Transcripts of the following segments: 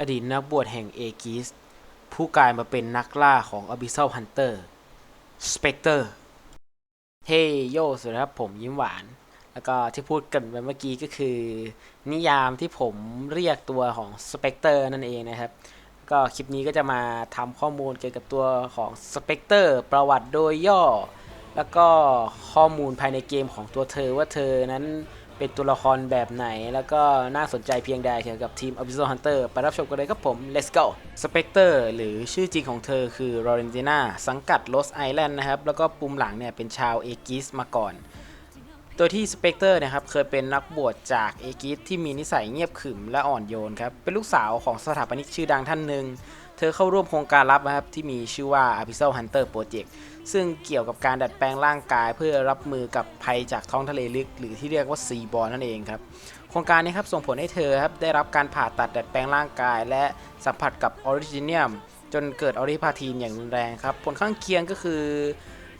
อดีตนักบวชแห่งเอกิส ผู้กลายมาเป็นนักล่าของ Abyssal Hunter Spectre เฮโยสวัสดีครับผมยิ้มหวาน แล้วก็ที่พูดกันไปเมื่อกี้ก็คือ นิยามที่ผมเรียกตัวของ Spectre นั่นเองนะครับ ก็คลิปนี้ก็จะมาทำข้อมูลเกี่ยวกับตัวของ Spectre ประวัติโดยย่อ แล้วก็ข้อมูลภายในเกมของตัวเธอว่าเธอนั้น เป็นตัวละครแบบไหน แล้วก็น่าสนใจเพียงใดเกี่ยวกับทีม Abyssal Hunter ไปรับชมกันเลยครับผม let's go Spectre หรือชื่อจริงของเธอคือ Laurentina สังกัด Lost Island นะครับ แล้วก็ปุ่มหลังเนี่ยเป็นชาวเอกิสมาก่อนโดยที่สเปกเตอร์นะครับเคยเป็นนักบวชจากเอกิสที่มีนิสัยเงียบขรึมและอ่อนโยนครับ เป็นลูกสาวของสถาปนิกชื่อดังท่านหนึ่ง เธอเข้าร่วมโครงการลับนะครับที่มีชื่อว่า Abyssal Hunter Project ซึ่งเกี่ยวกับการดัดแปลงร่างกาย เพื่อรับมือกับภัยจากท้องทะเลลึก หรือที่เรียกว่าซีบอลนั่นเองครับโครงการนี้ครับส่งผลให้เธอครับได้รับการผ่าตัดดัดแปลงร่างกาย และสัมผัสกับออริจิเนียมจนเกิดออริพาทีนอย่างรุนแรงครับผลข้างเคียงก็คือ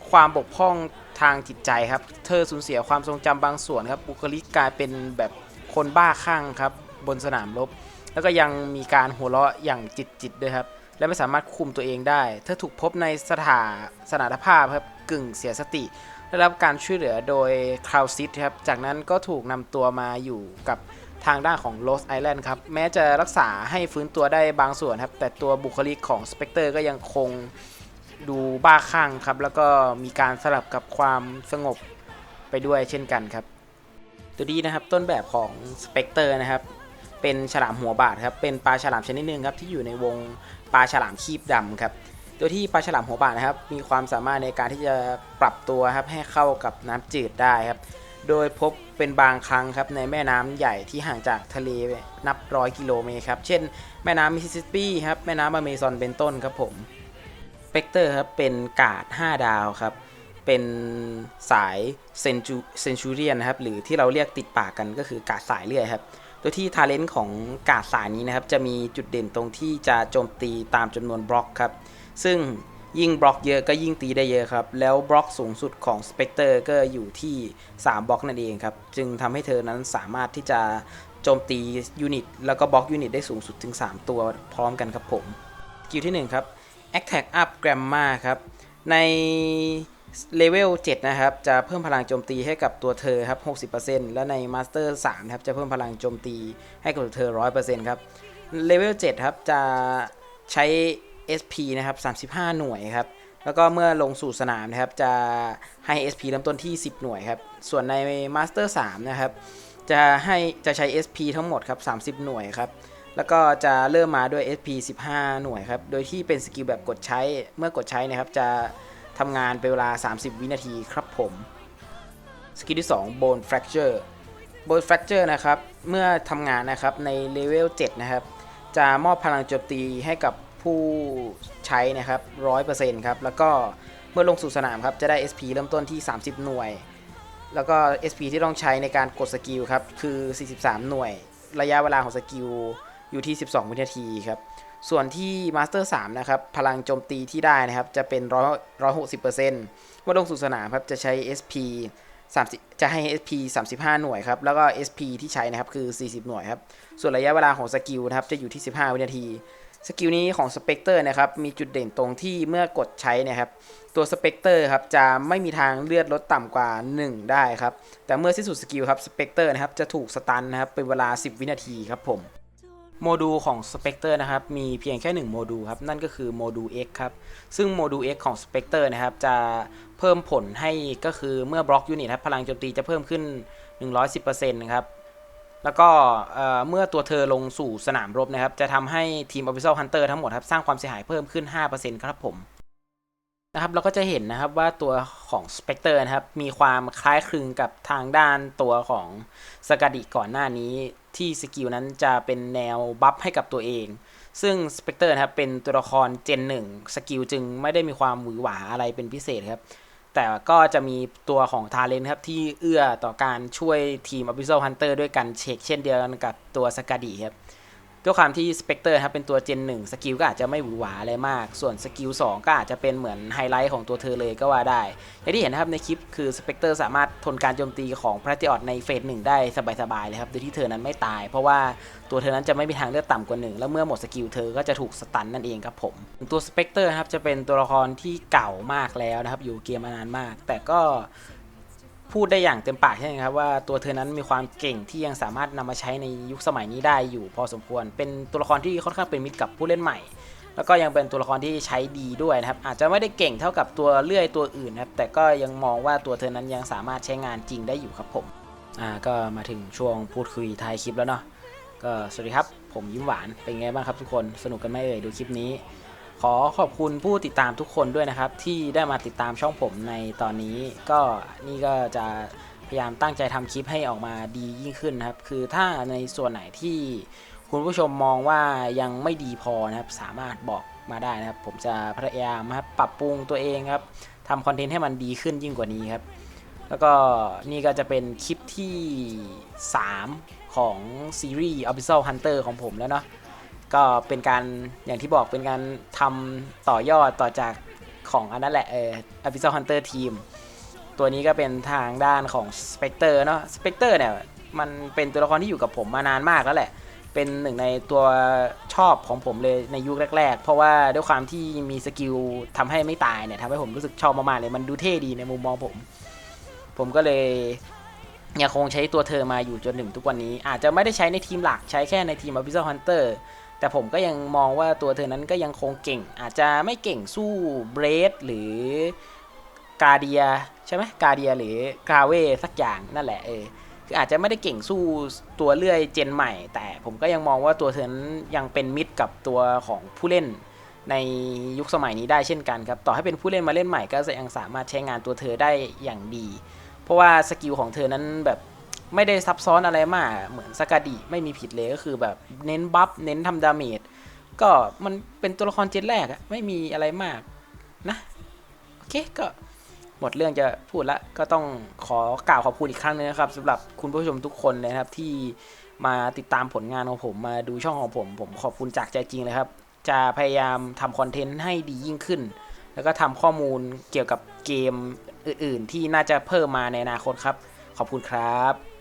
ความบกพร่องทางจิตใจครับ เธอสูญเสียความทรงจำบางส่วนครับบุคลิกกลายเป็นแบบคนบ้าคลั่งครับบนสนามรบแล้วก็ยังมีการหัวเราะอย่างจิตจิตด้วยครับ และไม่สามารถคุมตัวเองได้ เธอถูกพบในสถาสถานภาพครับกึ่งเสียสติ ได้รับการช่วยเหลือโดยคราวซิตครับ จากนั้นก็ถูกนำตัวมาอยู่กับทางด้านของ Lost Island ครับ แม้จะรักษาให้ฟื้นตัวได้บางส่วนครับ แต่ตัวบุคลิกของ Spectre ก็ยังคงดูบ้าคลั่งครับ แล้วก็มีการสลับกับความสงบไปด้วยเช่นกันครับ ตัวนี้นะครับต้นแบบของสเปกเตอร์นะครับเป็นฉลามหัวบาดครับ เป็นปลาฉลามชนิดหนึ่งครับที่อยู่ในวง ปลาฉลามคีบดำครับโดยที่ปลาฉลามหัวบาดนะครับ มีความสามารถในการที่จะปรับตัวครับให้เข้ากับน้ำจืดได้ครับ โดยพบเป็นบางครั้งครับในแม่น้ำใหญ่ที่ห่างจากทะเลนับร้อยกิโลเมตรครับ เช่น แม่น้ำมิสซิสซิปปีครับ แม่น้ำอเมซอนเป็นต้นครับผมสเปกเตอร์ครับเป็นกาด 5 ดาวครับ เป็นสายเซนจูเซนชูเรียนครับ หรือที่เราเรียกติดปากกันก็คือกาดสายเลื่อยครับ ดยที่ทาเลนต์ของกาดสายนี้นะครับ จะมีจุดเด่นตรงที่จะโจมตีตามจำนวนบล็อกครับ ซึ่งยิ่งบล็อกเยอะก็ยิ่งตีได้เยอะครับ แล้วบล็อกสูงสุดของสเปกเตอร์ก็อยู่ที่ 3 บล็อกนั่นเองครับ จึงทำให้เธอนั้นสามารถที่จะโจมตียูนิตแล้วก็บล็อกยูนิตได้สูงสุดถึง 3 ตัวพร้อมกันครับผม กิลที่ 1 ครับ Attack Up Grammar ครับ ใน เลเวล7นะครับ จะเพิ่มพลังโจมตีให้กับตัวเธอครับ 60%และใน Master 3นะครับ จะเพิ่มพลังโจมตีให้กับตัวเธอ 100%ครับ เลเวล7ครับ จะใช้ SP นะครับ 35 หน่วยครับ แล้วก็เมื่อลงสู่สนามนะครับ จะให้ SP เริ่มต้นที่ 10 หน่วยครับ ส่วนใน Master 3นะครับ จะให้จะใช้ SP ทั้งหมดครับ 30 หน่วยครับแล้วก็จะเริ่มมาด้วย SP 15 หน่วยครับ โดยที่เป็นสกิลแบบกดใช้ เมื่อกดใช้นะครับ จะ ทำงานเป็นเวลา 30 วินาทีครับผม สกิลที่ 2 Bone Fracture Bone Fracture นะครับ เมื่อทำงานนะครับในเลเวล 7 นะครับ จะมอบพลังโจมตีให้กับผู้ใช้นะครับ 100%ครับ แล้วก็เมื่อลงสู่สนามครับ จะได้ SP เริ่มต้นที่ 30 หน่วย แล้วก็ SP ที่ต้องใช้ในการกดสกิลครับ คือ 43 หน่วย ระยะเวลาของสกิล อยู่ที่ 12 วินาทีครับ ส่วนที่ Master 3นะครับ พลังโจมตีที่ได้นะครับ จะเป็น100 160%เมื่อลงสู่สนามครับ จะใช้ SP 30จะให้ SP 35 หน่วยครับ แล้วก็ SP ที่ใช้นะครับคือ 40 หน่วยครับ ส่วนระยะเวลาของสกิลนะครับ จะอยู่ที่ 15 วินาที สกิลนี้ของสเปกเตอร์นะครับ มีจุดเด่นตรงที่เมื่อกดใช้นะครับ ตัวสเปกเตอร์ครับ จะไม่มีทางเลือดลดต่ำกว่า 1 ได้ครับ แต่เมื่อสิ้นสุดสกิลครับ สเปกเตอร์นะครับ จะถูกสตันนะครับ เป็นเวลา 10 วินาทีครับผม โมดูลของ Spectre นะครับ มีเพียงแค่ 1 โมดูลครับ นั่นก็คือโมดูล X ครับ ซึ่งโมดูล X ของ Spectre นะครับ จะเพิ่มผลให้ก็คือเมื่อบล็อกยูนิตครับ พลังโจมตีจะเพิ่มขึ้น 110%นะครับ แล้วก็เมื่อตัวเธอลงสู่สนามรบนะครับ จะทำให้ทีม Abyssal Hunter ทั้งหมดครับ สร้างความเสียหายเพิ่มขึ้น 5%ครับผม นะครับเราก็จะเห็นนะครับว่าตัวของ Spectre นะครับมีความคล้ายคลึงกับทางด้านตัวของสกาดิก่อนหน้านี้ที่สกิลนั้นจะเป็นแนวบัฟให้กับตัวเอง ซึ่ง Spectre นะครับเป็นตัวละครเจนหนึ่งสกิลจึงไม่ได้มีความหวือหวาอะไรเป็นพิเศษครับ แต่ก็จะมีตัวของทาเลนครับที่เอื้อต่อการช่วยทีม Abyssal Hunter ด้วยกันเช็คเช่นเดียวกันกับตัวสกาดิครับ ด้วยความที่สเปกเตอร์ครับเป็นตัวเจนหนึ่งสกิลก็อาจจะไม่หวือหวาอะไรมาก ส่วนสกิล2ก็อาจจะเป็นเหมือนไฮไลท์ของตัวเธอเลยก็ว่าได้อย่างที่เห็นนะครับในคลิปคือสเปกเตอร์สามารถทนการโจมตีของพระเจออดในเฟสหนึ่งได้สบายๆเลยครับโดยที่เธอนั้นไม่ตาย เพราะว่าตัวเธอนั้นจะไม่มีทางเลือดต่ำกว่าหนึ่งแล้วเมื่อหมดสกิลเธอก็จะถูกสตันนั่นเองครับผม ตัวสเปกเตอร์ครับจะเป็นตัวละครที่เก่ามากแล้วนะครับอยู่เกมมานานมาก แต่ก็ พูดได้อย่างเต็มปากใช่ไหมครับว่าตัวเธอนั้นมีความเก่งที่ยังสามารถนำมาใช้ในยุคสมัยนี้ได้อยู่พอสมควร เป็นตัวละครที่ค่อนข้างเป็นมิตรกับผู้เล่นใหม่ แล้วก็ยังเป็นตัวละครที่ใช้ดีด้วยนะครับ อาจจะไม่ได้เก่งเท่ากับตัวเลื่อยตัวอื่นนะครับ แต่ก็ยังมองว่าตัวเธอนั้นยังสามารถใช้งานจริงได้อยู่ครับผม อ่า ก็มาถึงช่วงพูดคุยท้ายคลิปแล้วเนาะ ก็สวัสดีครับ ผมยิ้มหวาน เป็นไงบ้างครับทุกคน สนุกกันไหมเอ่ยดูคลิปนี้ ขอขอบคุณผู้ติดตามทุกคนด้วยนะครับ ที่ได้มาติดตามช่องผมในตอนนี้ ก็นี่ก็จะพยายามตั้งใจทำคลิปให้ออกมาดียิ่งขึ้นนะครับ คือถ้าในส่วนไหนที่คุณผู้ชมมองว่ายังไม่ดีพอนะครับ สามารถบอกมาได้นะครับ ผมจะพยายามครับปรับปรุงตัวเองครับทำคอนเทนต์ให้มันดีขึ้นยิ่งกว่านี้ครับ แล้วก็นี่ก็จะเป็นคลิปที่ 3 ของซีรีส์ Abyssal Hunter ของผมแล้วเนาะ ก็เป็นการอย่างที่บอกเป็นการทำต่อยอดต่อจากของอันนั้นแหละเออ Abyssal Hunter Team ตัวนี้ก็เป็นทางด้านของ Spectre เนาะ Spectre เนี่ย มันเป็นตัวละครที่อยู่กับผมมานานมากแล้วแหละ เป็นหนึ่งในตัวชอบของผมเลยในยุคแรก ๆ เพราะว่าด้วยความที่มีสกิลทำให้ไม่ตายเนี่ยทำให้ผมรู้สึกชอบมากๆเลย มันดูเท่ดีในมุมมองผม ผมก็เลยยังคงใช้ตัวเธอมาอยู่จนถึงทุกวันนี้ อาจจะไม่ได้ใช้ในทีมหลักใช้แค่ในทีม Abyssal Hunter แต่ผมก็ยังมองว่าตัวเธอนั้นก็ยังคงเก่ง อาจจะไม่เก่งสู้เบรดหรือกาเดียใช่ไหมกาเดียหรือกาเวสักอย่างนั่นแหละเออคืออาจจะไม่ได้เก่งสู้ตัวเลื่อยเจนใหม่ แต่ผมก็ยังมองว่าตัวเธอนั้นยังเป็นมิตรกับตัวของผู้เล่นในยุคสมัยนี้ได้เช่นกันครับ ต่อให้เป็นผู้เล่นมาเล่นใหม่ก็ยังสามารถใช้งานตัวเธอได้อย่างดี เพราะว่าสกิลของเธอนั้นแบบ ไม่ได้ซับซ้อนอะไรมาก เหมือนสกาดิไม่มีผิดเลยก็คือแบบเน้นบัฟเน้นทำดาเมจก็มันเป็นตัวละครเจนแรกอะไม่มีอะไรมากนะโอเคก็หมดเรื่องจะพูดละก็ต้องขอกล่าวขอบคุณอีกครั้งนึงนะครับสำหรับคุณผู้ชมทุกคนนะครับที่มาติดตามผลงานของผมมาดูช่องของผม ผมขอบคุณจากใจจริงเลยครับ จะพยายามทำคอนเทนต์ให้ดียิ่งขึ้น แล้วก็ทำข้อมูลเกี่ยวกับเกมอื่น ๆ ที่น่าจะเพิ่มมาในอนาคตครับ ขอบคุณครับ